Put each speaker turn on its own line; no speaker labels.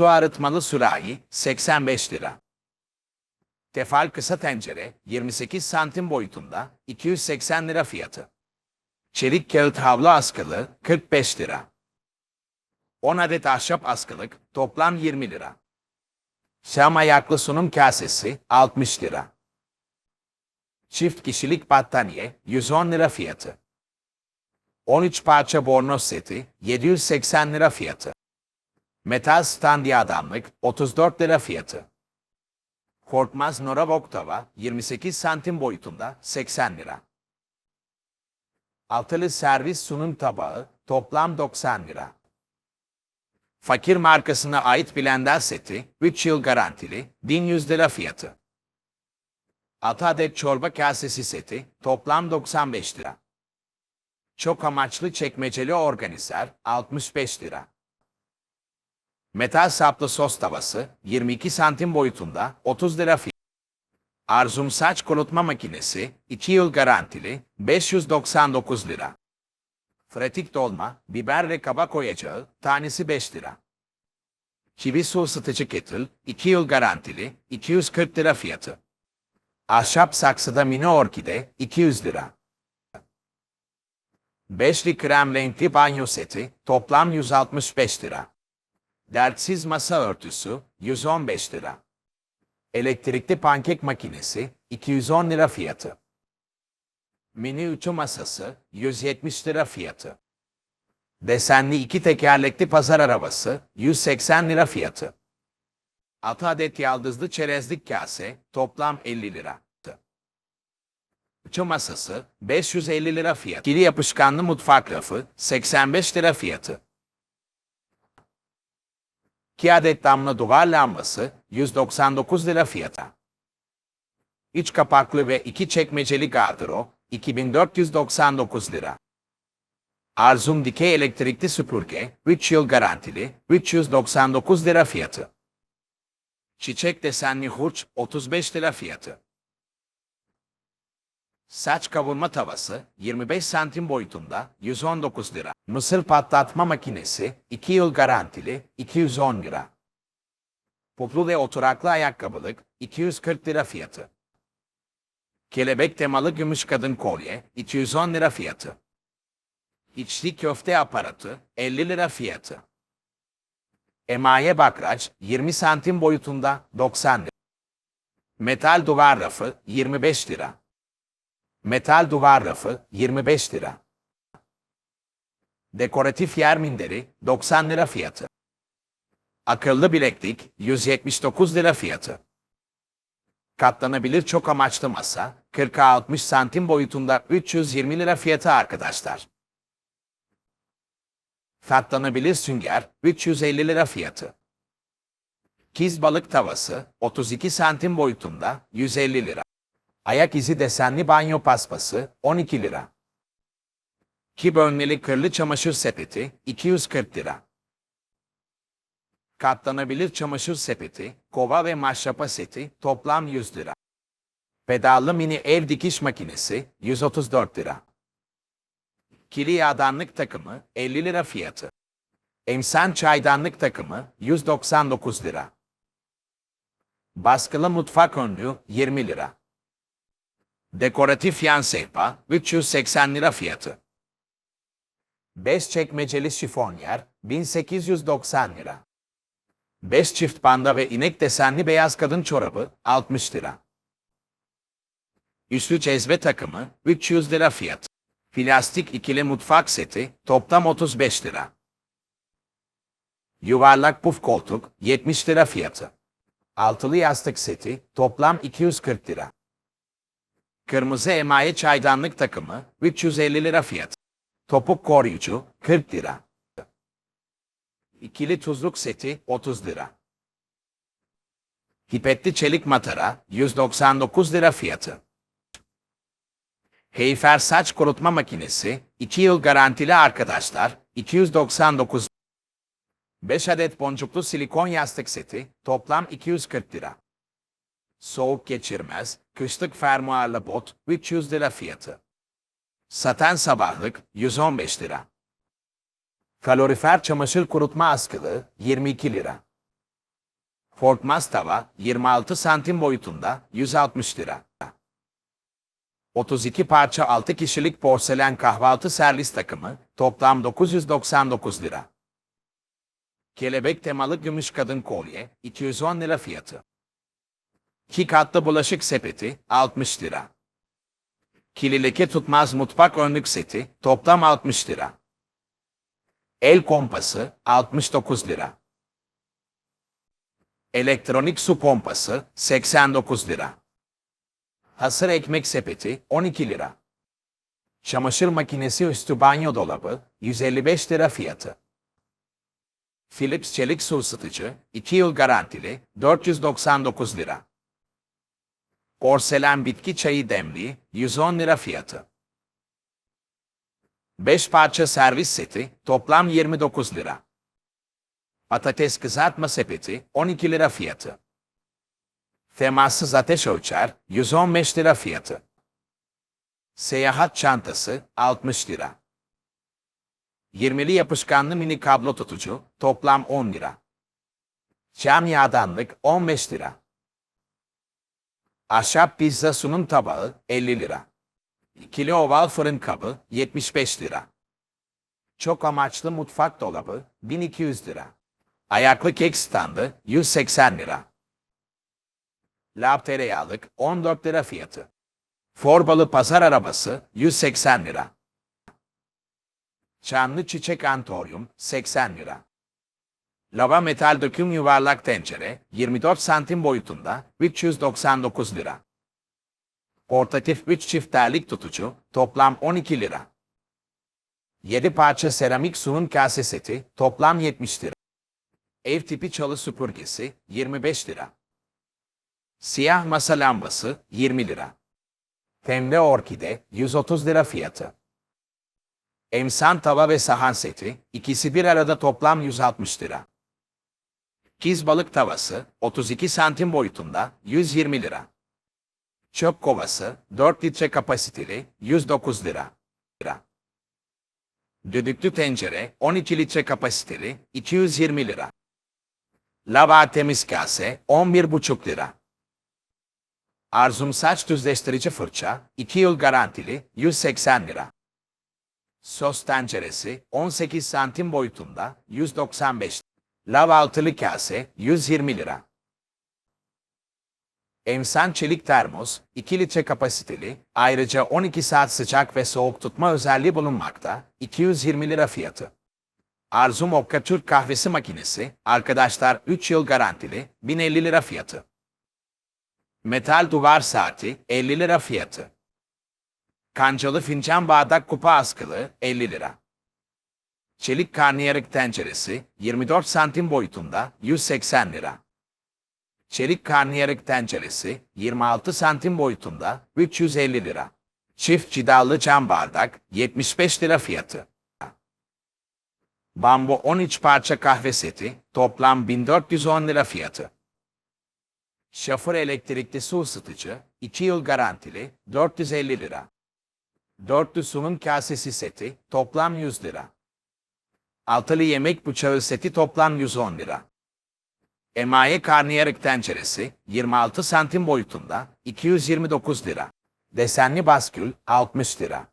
Su arıtmalı sürahi 85 lira. Tefal kısa tencere 28 santim boyutunda 280 lira fiyatı. Çelik kağıt havlu askılı 45 lira. 10 adet ahşap askılık toplam 20 lira. Şam ayaklı sunum kasesi 60 lira. Çift kişilik battaniye 110 lira fiyatı. 13 parça bornoz seti 780 lira fiyatı. Metal standi adamlık 34 lira fiyatı. Korkmaz Noravok tava 28 santim boyutunda 80 lira. Altılı servis sunum tabağı toplam 90 lira. Fakir markasına ait blender seti 3 yıl garantili 1100 lira fiyatı. 6 adet çorba kasesi seti toplam 95 lira. Çok amaçlı çekmeceli organizer 65 lira. Metal saplı sos tavası 22 santim boyutunda 30 lira fiyatı. Arzum saç kurutma makinesi 2 yıl garantili 599 lira. Fretik dolma, biber ve kabak koyacağı tanesi 5 lira. Çivi su ısıtıcı kettle 2 yıl garantili 240 lira fiyatı. Ahşap saksıda mini orkide 200 lira. Beşli krem renkli banyo seti toplam 165 lira. Dertsiz masa örtüsü 115 lira. Elektrikli pankek makinesi 210 lira fiyatı. Mini ütü masası 170 lira fiyatı. Desenli iki tekerlekli pazar arabası 180 lira fiyatı. 6 adet yaldızlı çerezlik kase toplam 50 lira. Ütü masası 550 lira fiyatı. Kili yapışkanlı mutfak rafı 85 lira fiyatı. 2 adet damla duvar lambası 199 lira fiyata. İç kapaklı ve iki çekmeceli gardırop 2499 lira. Arzum dikey elektrikli süpürge 3 yıl garantili 399 lira fiyatı. Çiçek desenli hurç 35 lira fiyatı. Saç kavurma tavası 25 santim boyutunda 119 lira. Mısır patlatma makinesi 2 yıl garantili 210 lira. Poplu ve oturaklı ayakkabılık 240 lira fiyatı. Kelebek temalı gümüş kadın kolye 210 lira fiyatı. İçli köfte aparatı 50 lira fiyatı. Emaye bakraç 20 santim boyutunda 90 lira. Metal duvar rafı 25 lira. Metal duvar rafı 25 lira. Dekoratif yer minderi 90 lira fiyatı. Akıllı bileklik 179 lira fiyatı. Katlanabilir çok amaçlı masa 40'a 60 santim boyutunda 320 lira fiyatı arkadaşlar. Katlanabilir sünger 350 lira fiyatı. Kiz balık tavası 32 santim boyutunda 150 lira. Ayak izi desenli banyo paspası 12 lira. Ki bölmeli kırlı çamaşır sepeti 240 lira. Katlanabilir çamaşır sepeti, kova ve maşrapa seti toplam 100 lira. Pedallı mini ev dikiş makinesi 134 lira. Kili yağdanlık takımı 50 lira fiyatı. Emsan çaydanlık takımı 199 lira. Baskılı mutfak önlüğü 20 lira. Dekoratif yan sehpa 380 lira fiyatı. 5 çekmeceli şifonyer 1890 lira. 5 çift panda ve inek desenli beyaz kadın çorabı 60 lira. Üslü cezve takımı 300 lira fiyatı. Plastik ikili mutfak seti toplam 35 lira. Yuvarlak puf koltuk 70 lira fiyatı. Altılı yastık seti toplam 240 lira. Kırmızı emaye çaydanlık takımı 350 lira fiyatı. Topuk koruyucu 40 lira. İkili tuzluk seti 30 lira. Hipetli çelik matara 199 lira fiyatı. Heyfer saç kurutma makinesi 2 yıl garantili arkadaşlar 299 5 adet boncuklu silikon yastık seti toplam 240 lira. Soğuk geçirmez, kışlık fermuarlı bot 300 lira fiyatı. Saten sabahlık 115 lira. Kalorifer çamaşır kurutma askılı 22 lira. Korkmaz tava 26 santim boyutunda 160 lira. 32 parça 6 kişilik porselen kahvaltı servis takımı toplam 999 lira. Kelebek temalı gümüş kadın kolye 210 lira fiyatı. 2 katlı bulaşık sepeti 60 lira. Kili tutmaz mutfak önlük seti toplam 60 lira. El kompası 69 lira. Elektronik su pompası 89 lira. Hasır ekmek sepeti 12 lira. Çamaşır makinesi üstü banyo dolabı 155 lira fiyatı. Philips çelik su ısıtıcı 2 yıl garantili 499 lira. Porselen bitki çayı demliği 110 lira fiyatı. 5 parça servis seti toplam 29 lira. Patates kızartma sepeti 12 lira fiyatı. Temassız ateş ölçer 115 lira fiyatı. Seyahat çantası 60 lira. 20'li yapışkanlı mini kablo tutucu toplam 10 lira. Cam yağdanlık 15 lira. Ahşap pizza sunum tabağı 50 lira. İkili oval fırın kabı 75 lira. Çok amaçlı mutfak dolabı 1200 lira. Ayaklı kek standı 180 lira. Lab tereyağlık 14 lira fiyatı. Forbalı pazar arabası 180 lira. Çamlı çiçek antoryum 80 lira. Lava metal döküm yuvarlak tencere 24 santim boyutunda 399 lira. Portatif 3 çift terlik tutucu toplam 12 lira. 7 parça seramik sunum kase seti toplam 70 lira. Ev tipi çalı süpürgesi 25 lira. Siyah masa lambası 20 lira. Temle orkide 130 lira fiyatı. Emsan tava ve sahan seti ikisi bir arada toplam 160 lira. Kiz balık tavası 32 santim boyutunda 120 lira. Çöp kovası 4 litre kapasiteli 109 lira. lira. Düdüklü tencere 12 litre kapasiteli 220 lira. Lava temiz kase 11,5 lira. Arzum saç düzleştirici fırça 2 yıl garantili 180 lira. Sos tenceresi 18 santim boyutunda 195 Lav altılı kase 120 lira. Emsan çelik termos 2 litre kapasiteli ayrıca 12 saat sıcak ve soğuk tutma özelliği bulunmakta 220 lira fiyatı. Arzum Okka Türk kahvesi makinesi arkadaşlar 3 yıl garantili 1050 lira fiyatı. Metal duvar saati 50 lira fiyatı. Kancalı fincan bardak kupa askılı 50 lira. Çelik karnıyarık tenceresi 24 santim boyutunda 180 lira. Çelik karnıyarık tenceresi 26 santim boyutunda 350 lira. Çift cidallı cam bardak 75 lira fiyatı. Bambu 13 parça kahve seti toplam 1410 lira fiyatı. Şafır elektrikli su ısıtıcı 2 yıl garantili 450 lira. Dörtlü sunum kasesi seti toplam 100 lira. Altılı yemek bıçağı seti toplam 110 lira. Emaye karnıyarık tenceresi 26 santim boyutunda 229 lira. Desenli baskül 60 lira.